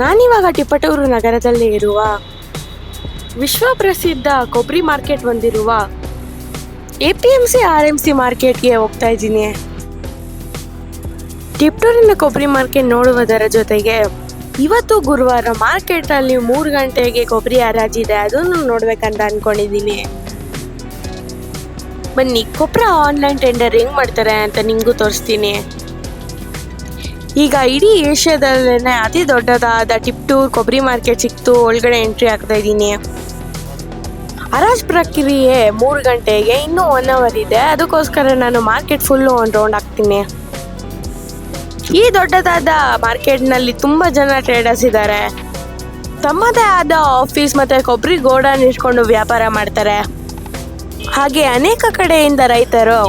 ನಾನಿವಾಗ ಟಿಪ್ಪಟೂರು ನಗರದಲ್ಲಿ ಇರುವ ವಿಶ್ವ ಪ್ರಸಿದ್ಧ ಕೊಬ್ಬರಿ ಮಾರ್ಕೆಟ್ ಹೊಂದಿರುವ A P M C R M C ಮಾರ್ಕೆಟ್ಗೆ ಹೋಗ್ತಾ ಇದ್ದೀನಿ. ಟಿಪ್ಟೂರಿನ ಕೊಬ್ಬರಿ ಮಾರ್ಕೆಟ್ ನೋಡುವುದರ ಜೊತೆಗೆ ಇವತ್ತು ಗುರುವಾರ ಮಾರ್ಕೆಟಲ್ಲಿ ಮೂರು ಗಂಟೆಗೆ ಕೊಬ್ಬರಿ ಹರಾಜಿದೆ, ಅದನ್ನು ನೋಡ್ಬೇಕಂತ ಅನ್ಕೊಂಡಿದ್ದೀನಿ. ಬನ್ನಿ ಕೊಬ್ಬರ ಆನ್ಲೈನ್ ಟೆಂಡರ್ ಹೆಂಗ್ ಮಾಡ್ತಾರೆ ಅಂತ ನಿಂಗೂ ತೋರಿಸ್ತೀನಿ. ಈಗ ಇಡೀ ಏಷ್ಯಾದಲ್ಲೇ ಅತಿ ದೊಡ್ಡದಾದ ಟಿಪ್ಟೂರ್ ಕೊಬ್ಬರಿ ಮಾರ್ಕೆಟ್ ಸಿಕ್ತು, ಒಳಗಡೆ ಎಂಟ್ರಿ ಆಗ್ತಾ ಇದ್ದೀನಿ ಹರಾಜ್ ಪ್ರಕ್ರಿಯೆ ಮೂರು ಗಂಟೆಗೆ ಇನ್ನೂ ಒನ್ ಅವರ್ ಇದೆ. ಅದಕ್ಕೋಸ್ಕರ ನಾನು ಮಾರ್ಕೆಟ್ ಫುಲ್ಲು ಒಂದು ರೌಂಡ್ ಹಾಕ್ತೀನಿ. ಈ ದೊಡ್ಡದಾದ ಮಾರ್ಕೆಟ್ನಲ್ಲಿ ತುಂಬ ಜನ ಟ್ರೇಡರ್ಸ್ ಇದ್ದಾರೆ ತಮ್ಮದೇ ಆದ ಆಫೀಸ್ ಮತ್ತು ಕೊಬ್ಬರಿ ಗೋಡನ್ ಇಟ್ಕೊಂಡು ವ್ಯಾಪಾರ ಮಾಡ್ತಾರೆ. ಹಾಗೆ ಅನೇಕ ಕಡೆಯಿಂದ ರೈತರು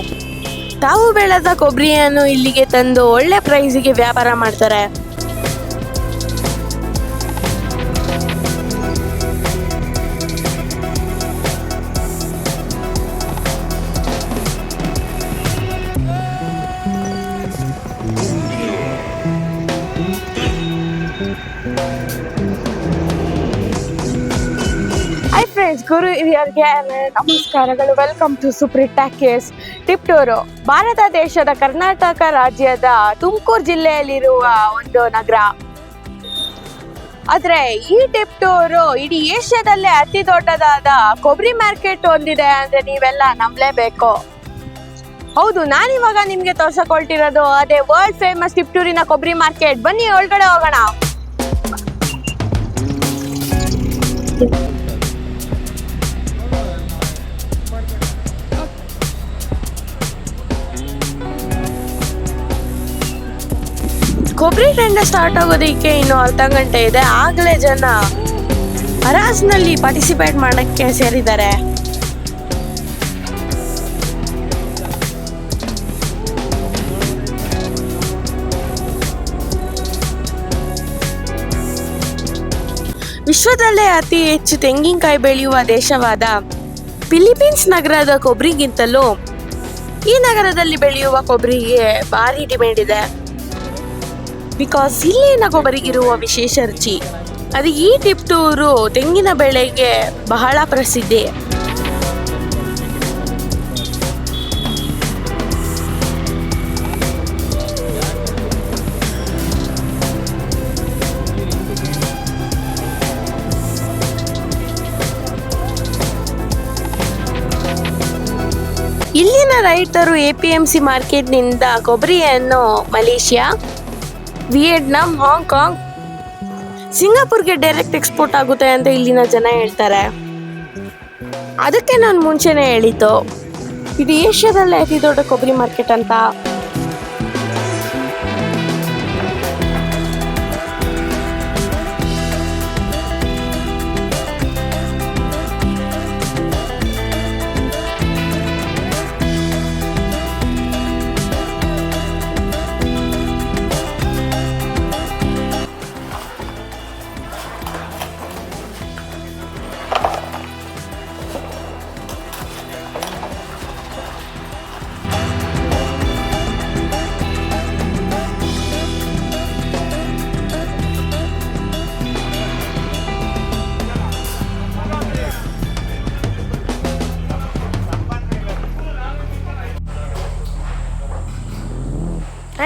ತಾವು ಬೆಳೆದ ಕೊಬ್ಬರಿಯನ್ನು ಇಲ್ಲಿಗೆ ತಂದು ಒಳ್ಳೆ ಪ್ರೈಸಿಗೆ ವ್ಯಾಪಾರ ಮಾಡ್ತಾರೆ. ಗುರು ಹಿರಿಯರಿಗೆ ನಮಸ್ಕಾರಗಳು. Welcome to Supreet case Tiptur, Bharat ದೇಶದ ಕರ್ನಾಟಕ ರಾಜ್ಯದ ತುಮಕೂರು ಜಿಲ್ಲೆಯಲ್ಲಿರುವ ಒಂದು ನಗರ. ಆದ್ರೆ, ಈ ಟಿಪ್ಟೂರು ಇಡೀ ಏಷ್ಯಾದಲ್ಲೇ ಅತಿ ದೊಡ್ಡದಾದ ಕೊಬ್ಬರಿ ಮಾರ್ಕೆಟ್ ಹೊಂದಿದೆ ಅಂದ್ರೆ ನೀವೆಲ್ಲ ನಂಬಲೇಬೇಕು. ಹೌದು, ನಾನಿವಾಗ ನಿಮ್ಗೆ ತೋರ್ಸಕೊಳ್ತಿರೋದು ಅದೇ ವರ್ಲ್ಡ್ ಫೇಮಸ್ ಟಿಪ್ಟೂರಿನ ಕೊಬ್ಬರಿ ಮಾರ್ಕೆಟ್ ಬನ್ನಿ, ಒಳಗಡೆ ಹೋಗೋಣ. ಕೊಬ್ಬರಿ ಎಣ್ಣೆ ಸ್ಟಾರ್ಟ್ ಆಗೋದಕ್ಕೆ ಇನ್ನು ಅರ್ಧ ಗಂಟೆ ಇದೆ. ಆಗಲೇ ಜನ ಹರಾಜ್ನಲ್ಲಿ ಪಾರ್ಟಿಸಿಪೇಟ್ ಮಾಡಕ್ಕೆ ಸೇರಿದ್ದಾರೆ. ವಿಶ್ವದಲ್ಲೇ ಅತಿ ಹೆಚ್ಚು ತೆಂಗಿನಕಾಯಿ ಬೆಳೆಯುವ ದೇಶವಾದ ಫಿಲಿಪೀನ್ಸ್ ನಗರದ ಕೊಬ್ಬರಿಗಿಂತಲೂ ಈ ನಗರದಲ್ಲಿ ಬೆಳೆಯುವ ಕೊಬ್ಬರಿಗೆ ಭಾರಿ ಡಿಮ್ಯಾಂಡ್ ಇದೆ. ಬಿಕಾಸ್ ಇಲ್ಲಿನ ಕೊಬ್ಬರಿಗಿರುವ ವಿಶೇಷ ರುಚಿ. ಅದು ಈ ಟಿಪ್ಟೂರು ತೆಂಗಿನ ಬೆಳೆಗೆ ಬಹಳ ಪ್ರಸಿದ್ಧಿ. ಇಲ್ಲಿನ ರೈತರು ಎ ಪಿ ಎಂ ಸಿ ಮಾರ್ಕೆಟ್ನಿಂದ ಕೊಬ್ಬರಿಯನ್ನು ಮಲೇಷ್ಯಾ ವಿಯೆಟ್ನಾಂ ಹಾಂಗ್ಕಾಂಗ್ ಸಿಂಗಾಪುರ್ಗೆ ಡೈರೆಕ್ಟ್ ಎಕ್ಸ್ಪೋರ್ಟ್ ಆಗುತ್ತೆ ಅಂತ ಇಲ್ಲಿನ ಜನ ಹೇಳ್ತಾರೆ. ಅದಕ್ಕೆ ನಾನು ಮುಂಚೆನೇ ಹೇಳಿದ್ದು. ಇದು ಏಷ್ಯಾದಲ್ಲೇ ಅತಿ ದೊಡ್ಡ ಕೊಬ್ಬರಿ ಮಾರ್ಕೆಟ್ ಅಂತ.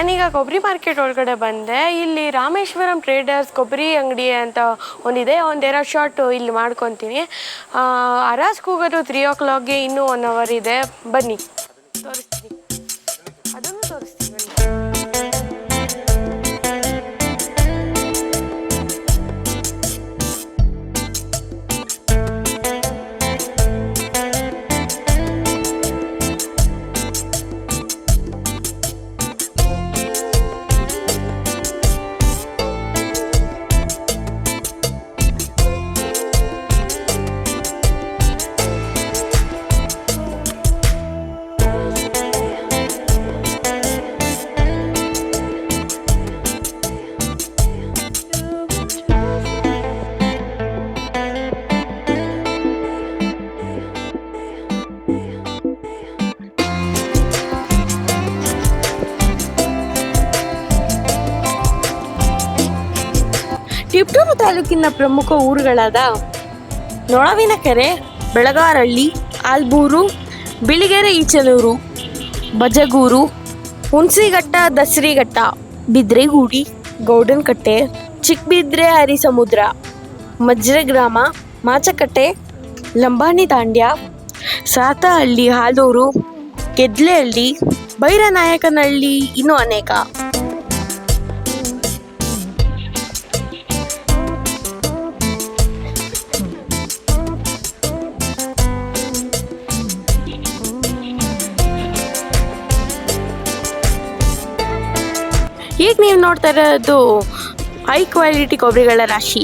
ನಾನೀಗ ಕೊಬ್ಬರಿ ಮಾರ್ಕೆಟ್ ಒಳಗಡೆ ಬಂದೆ. ಇಲ್ಲಿ ರಾಮೇಶ್ವರಂ ಟ್ರೇಡರ್ಸ್ ಕೊಬ್ಬರಿ ಅಂಗಡಿ ಅಂತ ಒಂದಿದೆ. ಒಂದೆರಡು ಶಾರ್ಟ್ ಇಲ್ಲಿ ಮಾಡ್ಕೊತೀನಿ. ಅರಾಜ್ ಹೋಗೋದು ತ್ರೀ ಓ ಕ್ಲಾಕ್ಗೆ ಇನ್ನೂ ಒನ್ ಅವರ್ ಇದೆ. ಬನ್ನಿ. ತೋರಿಸ್ತೀನಿ. ಅದನ್ನು ತೋರಿಸ್ತೀನಿ. ತಿಪ್ಟೂರು ತಾಲೂಕಿನ ಪ್ರಮುಖ ಊರುಗಳಾದ ನೊಳವಿನಕೆರೆ ಬೆಳಗಾರಳ್ಳಿ ಆಲ್ಬೂರು, ಬಿಳಿಗೆರೆ ಈಚಲೂರು ಬಜಗೂರು, ಹುಣಸಿಘಟ್ಟ, ದಸರಿಘಟ್ಟ, ಬಿದ್ರೆಗೂಡಿ, ಗೌಡನಕಟ್ಟೆ, ಚಿಕ್ಕಬಿದ್ರೆ ಹರಿಸಮುದ್ರ ಮಜ್ರೆ ಗ್ರಾಮ ಮಾಚಕಟ್ಟೆ, ಲಂಬಾಣಿ ತಾಂಡ್ಯ ಸಾತಹಳ್ಳಿ, ಹಾಲೂರು, ಗೆದ್ಲೆಹಳ್ಳಿ ಭೈರನಾಯಕನಹಳ್ಳಿ ಇನ್ನೂ ಅನೇಕ. ಈಗ ನೀವು ನೋಡ್ತಾ ಇರೋದು ಹೈ ಕ್ವಾಲಿಟಿ ಕೊಬ್ಬರಿಗಳ ರಾಶಿ.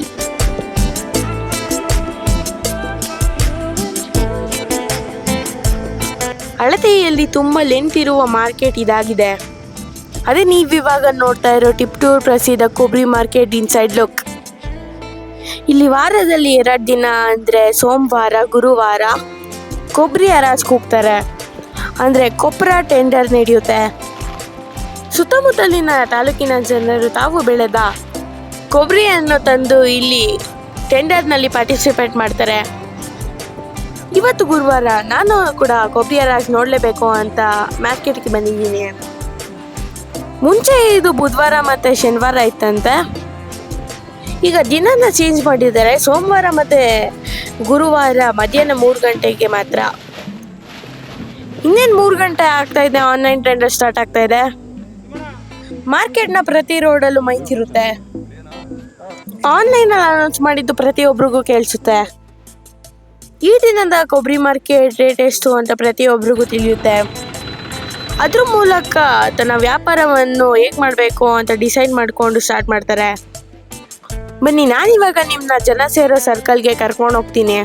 ಅಳತೆಯಲ್ಲಿ ತುಂಬ ಲೆಂತ್ ಇರುವ ಮಾರ್ಕೆಟ್ ಇದಾಗಿದೆ. ಅದೇ ನೀವು ಇವಾಗ ನೋಡ್ತಾ ಇರೋ ಟಿಪ್ಟೂರ್ ಪ್ರಸಿದ್ಧ ಕೊಬ್ಬರಿ ಮಾರ್ಕೆಟ್ ಇನ್ಸೈಡ್ ಲುಕ್ ಇಲ್ಲಿ ವಾರದಲ್ಲಿ ಎರಡು ದಿನ ಅಂದರೆ ಸೋಮವಾರ, ಗುರುವಾರ ಕೊಬ್ಬರಿ ಹರಾಜ್ ಹೋಗ್ತಾರೆ ಅಂದರೆ ಕೊಪ್ಪರ ಟೆಂಡರ್ ನಡೆಯುತ್ತೆ. ಸುತ್ತಮುತ್ತಲಿನ ತಾಲೂಕಿನ ಜನರು ತಾವು ಬೆಳೆದ ಕೊಬ್ಬರಿಯನ್ನು ತಂದು ಇಲ್ಲಿ ಟೆಂಡರ್ನಲ್ಲಿ ಪಾರ್ಟಿಸಿಪೇಟ್ ಮಾಡ್ತಾರೆ. ಇವತ್ತು ಗುರುವಾರ ನಾನು ಕೂಡ ಕೊಬ್ಬರಿ ಹರಾಜ್ ನೋಡಲೇಬೇಕು ಅಂತ ಮಾರ್ಕೆಟ್ಗೆ ಬಂದಿದ್ದೀನಿ. ಮುಂಚೆ ಇದು ಬುಧವಾರ ಮತ್ತು ಶನಿವಾರ ಇತ್ತಂತೆ. ಈಗ ದಿನನ ಚೇಂಜ್ ಮಾಡಿದ್ದಾರೆ ಸೋಮವಾರ ಮತ್ತು ಗುರುವಾರ ಮಧ್ಯಾಹ್ನ ಮೂರು ಗಂಟೆಗೆ ಮಾತ್ರ. ಇನ್ನೇನು ಮೂರು ಗಂಟೆ ಆಗ್ತಾ ಇದೆ ಆನ್ಲೈನ್ ಟೆಂಡರ್ ಸ್ಟಾರ್ಟ್ ಆಗ್ತಾ ಇದೆ? ಮಾರ್ಕೆಟ್ನ ಪ್ರತಿ ರೋಡಲ್ಲೂ ಮೈತಿರುತ್ತೆ ಇರುತ್ತೆ. ಆನ್ಲೈನಲ್ಲಿ ಅನೌನ್ಸ್ ಮಾಡಿದ್ದು ಪ್ರತಿಯೊಬ್ಬರಿಗೂ ಕೇಳಿಸುತ್ತೆ. ಈ ದಿನದ ಕೊಬ್ಬರಿ ಮಾರ್ಕೆಟ್ ರೇಟ್ ಎಷ್ಟು ಅಂತ ಪ್ರತಿಯೊಬ್ಬರಿಗೂ ತಿಳಿಯುತ್ತೆ. ಅದ್ರ ಮೂಲಕ ತನ್ನ ವ್ಯಾಪಾರವನ್ನು ಹೇಗೆ ಮಾಡಬೇಕು ಅಂತ ಡಿಸೈಡ್ ಮಾಡಿಕೊಂಡು ಸ್ಟಾರ್ಟ್ ಮಾಡ್ತಾರೆ. ಬನ್ನಿ, ನಾನಿವಾಗ ನಿಮ್ಮನ್ನ ಜನ ಸೇರೋ ಸರ್ಕಲ್ಗೆ ಕರ್ಕೊಂಡು ಹೋಗ್ತೀನಿ.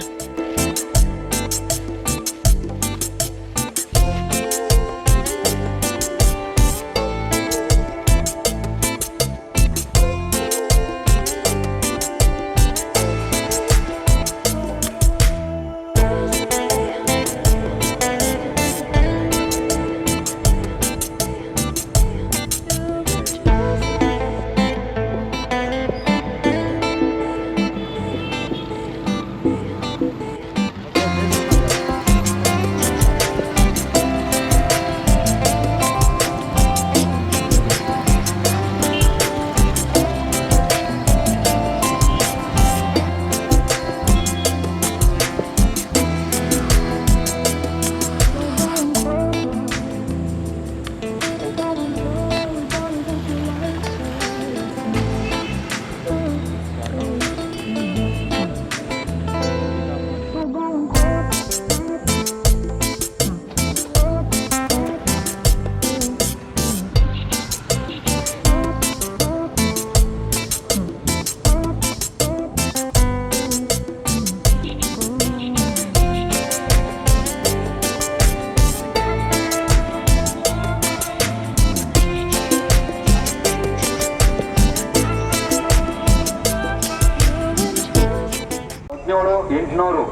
ಎಂಟುನೂರು.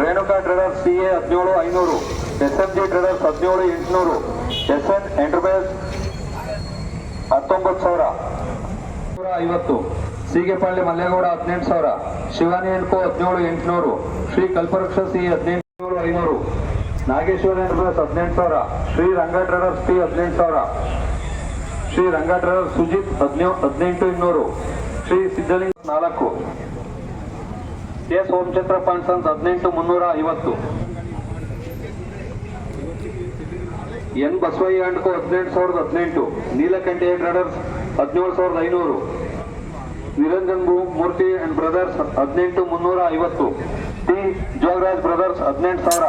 ರೇಣುಕಾ ಟ್ರೇಡರ್ಸ್ ಸಿ ಎ ಹದಿನೇಳು, ಐನೂರು. ಎಸ್ ಎಂ ಜಿ ಟ್ರೇಡರ್ಸ್ ಹದಿನೇಳು, ಎಂಟುನೂರು. ಎಸ್ ಎನ್ ಎಂಟರ್ಪ್ರೈಸ್ ಹತ್ತೊಂಬತ್ತು ಸಾವಿರ. ಐವತ್ತು. ಸೀಗೆಪಾಳ್ಯ ಮಲ್ಲೇಗೌಡ ಹದಿನೆಂಟು ಸಾವಿರ. ಶಿವಾನಿ ಎನ್ಕೋ ಹದಿನೇಳು, ಎಂಟುನೂರು. ಶ್ರೀ ಕಲ್ಪವೃಕ್ಷ ಸಿ ಹದಿನೆಂಟು ಐನೂರು. ನಾಗೇಶ್ವರ ಎಂಟರ್ಪ್ರೈಸ್ ಹದಿನೆಂಟು ಸಾವಿರ. ಶ್ರೀ ರಂಗ ಟ್ರೇಡರ್ಸ್ ಟಿ ಹದಿನೆಂಟು ಸಾವಿರ. ಶ್ರೀ ರಂಗ ಟ್ರೇಡರ್ಸ್ ಸುಜಿತ್ ಹದಿನೇಳು ಹದಿನೆಂಟು, ಇನ್ನೂರು. ಶ್ರೀ ಸಿದ್ಧಲಿಂಗ ನಾಲ್ಕು. ಎಸ್ ಓಂಚಂದ್ರ ಪಾನ್ಸನ್ಸ್ ಹದಿನೆಂಟು ಮುನ್ನೂರ ಐವತ್ತು. ಎನ್ ಬಸವಯ್ಯ ಅಂಡ್ಕೋ ಹದಿನೆಂಟು ಸಾವಿರದ ಹದಿನೆಂಟು. ನೀಲಕಂಠೆ ಟ್ರೇಡರ್ಸ್ ಹದಿನೇಳು ಸಾವಿರದ ಐನೂರು. ನಿರಂಜನ್ ಮೂರ್ತಿ ಅಂಡ್ ಬ್ರದರ್ಸ್ ಹದಿನೆಂಟು ಮುನ್ನೂರ ಐವತ್ತು. ಟಿ ಜೋಗರಾಜ್ ಬ್ರದರ್ಸ್ ಹದಿನೆಂಟು ಸಾವಿರ.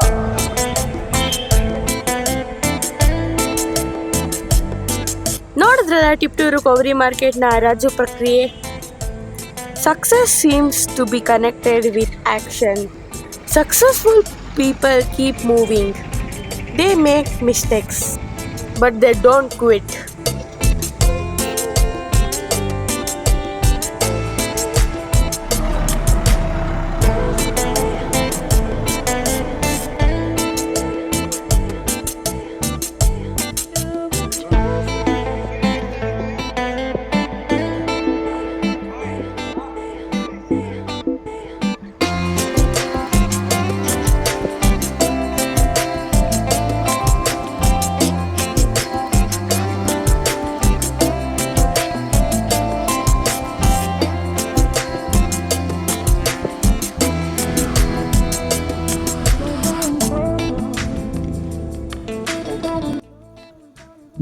ನೋಡಿದ್ರಲ್ಲ ಟಿಪ್ಟೂರು ಕೊಬ್ಬರಿ ಮಾರ್ಕೆಟ್ನ ಹರಾಜು ಪ್ರಕ್ರಿಯೆ? Success seems to be connected with action. Successful people keep moving. They make mistakes, but they don't quit.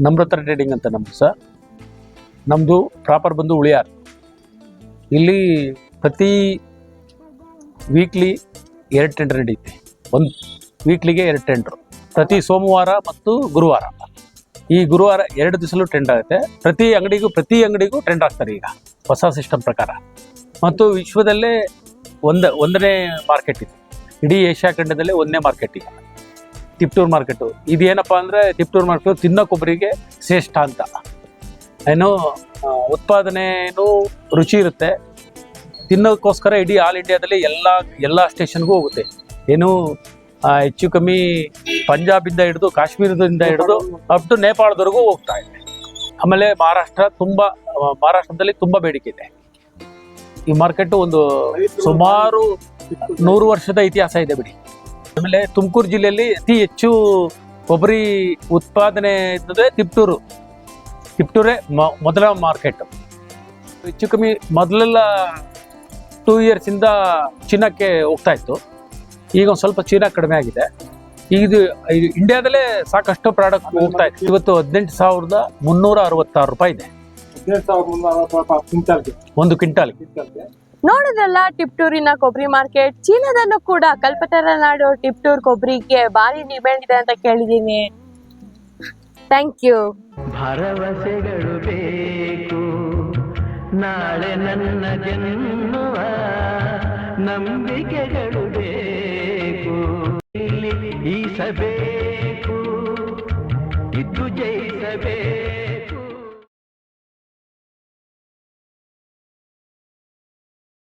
Namrata trading ಅಂತ ನಮ್ದು ಸರ್ ನಮ್ಮದು ಪ್ರಾಪರ್ ಬಂದು ಉಳಿಯಾರ್. ಇಲ್ಲಿ ಪ್ರತಿ ವೀಕ್ಲಿ ಎರಡು ಟೆಂಡರ್ ನಡೆಯುತ್ತೆ ಒಂದು ವೀಕ್ಲಿಗೆ ಎರಡು ಟೆಂಡ್ರು ಪ್ರತಿ ಸೋಮವಾರ ಮತ್ತು ಗುರುವಾರ. ಈ ಗುರುವಾರ ಎರಡು ದಿವಸಲೂ ಟೆಂಡ್ ಆಗುತ್ತೆ. ಪ್ರತಿ ಅಂಗಡಿಗೂ ಪ್ರತಿ ಅಂಗಡಿಗೂ ಟೆಂಡ್ ಆಗ್ತಾರೆ ಈಗ. ಹೊಸ ಸಿಸ್ಟಮ್ ಪ್ರಕಾರ. ಮತ್ತು ವಿಶ್ವದಲ್ಲೇ ಒಂದ, ಒಂದನೇ ಮಾರ್ಕೆಟ್ ಇದೆ. ಇಡೀ ಏಷ್ಯಾ ಖಂಡದಲ್ಲೇ ಒಂದನೇ ಮಾರ್ಕೆಟ್ ಈಗ. ತಿಪ್ಟೂರ್ ಮಾರ್ಕೆಟು. ಇದೇನಪ್ಪ ಅಂದರೆ ತಿಪ್ಟೂರ್ ಮಾರ್ಕೆಟ್ ತಿನ್ನೋ ಕೊಬ್ಬರಿಗೆ ಶ್ರೇಷ್ಠ ಅಂತ. ಏನು ಉತ್ಪಾದನೆಯೂ ರುಚಿ ಇರುತ್ತೆ. ತಿನ್ನೋಕ್ಕೋಸ್ಕರ ಇಡೀ ಆಲ್ ಇಂಡಿಯಾದಲ್ಲಿ ಎಲ್ಲ ಎಲ್ಲ ಸ್ಟೇಷನ್ಗೂ ಹೋಗುತ್ತೆ. ಏನು ಹೆಚ್ಚು ಕಮ್ಮಿ ಪಂಜಾಬಿಂದ ಹಿಡಿದು ಕಾಶ್ಮೀರದಿಂದ ಹಿಡಿದು ಅಪ್ ಟು ನೇಪಾಳದವರೆಗೂ ಹೋಗ್ತಾ ಇದೆ. ಆಮೇಲೆ ಮಹಾರಾಷ್ಟ್ರ ತುಂಬ ಮಹಾರಾಷ್ಟ್ರದಲ್ಲಿ ತುಂಬ ಬೇಡಿಕೆ ಇದೆ. ಈ ಮಾರ್ಕೆಟ್ ಒಂದು ಸುಮಾರು ನೂರು ವರ್ಷದ ಇತಿಹಾಸ ಇದೆ ಬಿಡಿ. ಆಮೇಲೆ ತುಮಕೂರು ಜಿಲ್ಲೆಯಲ್ಲಿ ಅತಿ ಹೆಚ್ಚು ಕೊಬ್ಬರಿ ಉತ್ಪಾದನೆ ಇದ್ದದೆ ತಿಪ್ಟೂರು. ತಿಪ್ಟೂರೇ ಮ- ಮೊದಲ ಮಾರ್ಕೆಟ್. ಹೆಚ್ಚು ಕಮ್ಮಿ ಮೊದಲೆಲ್ಲ ಟೂ ಇಯರ್ಸಿಂದ ಚೀನಾಕ್ಕೆ ಹೋಗ್ತಾ ಇತ್ತು. ಈಗ ಒಂದು ಸ್ವಲ್ಪ ಚೀನಾ ಕಡಿಮೆ ಆಗಿದೆ. ಈಗ ಇದು ಇಂಡಿಯಾದಲ್ಲೇ ಸಾಕಷ್ಟು ಪ್ರಾಡಕ್ಟ್ ಹೋಗ್ತಾ ಇತ್ತು. ಇವತ್ತು ಹದಿನೆಂಟು ಸಾವಿರದ ಮುನ್ನೂರ ಅರವತ್ತಾರು ರೂಪಾಯಿ ಇದೆ. ಒಂದು ಕ್ವಿಂಟಾಲ್ ಕ್ವಿಂಟಲ್ಗೆ. ನೋಡಿದ್ರಲ್ಲ ಟಿಪ್ಟೂರಿನ ಕೊಬ್ಬರಿ ಮಾರ್ಕೆಟ್. ಚೀನಾದಲ್ಲೂ ಕೂಡ ಕಲ್ಪತರ ನಾಡು ಟಿಪ್ಟೂರ್ ಕೊಬ್ಬರಿಗೆ ಭಾರಿ ಡಿಮ್ಯಾಂಡ್ ಇದೆ ಅಂತ ಕೇಳಿದೀನಿ ಥ್ಯಾಂಕ್ ಯು ಭರವಸೆಗಳು ಬೇಕು. ನಾಳೆ ನನ್ನ ಜನ್ಮವ ನಂಬಿಕೆಗಳು ಬೇಕು. ಇಲ್ಲಿ ಈಸಬೇಕು ಇದ್ದು ಜಯ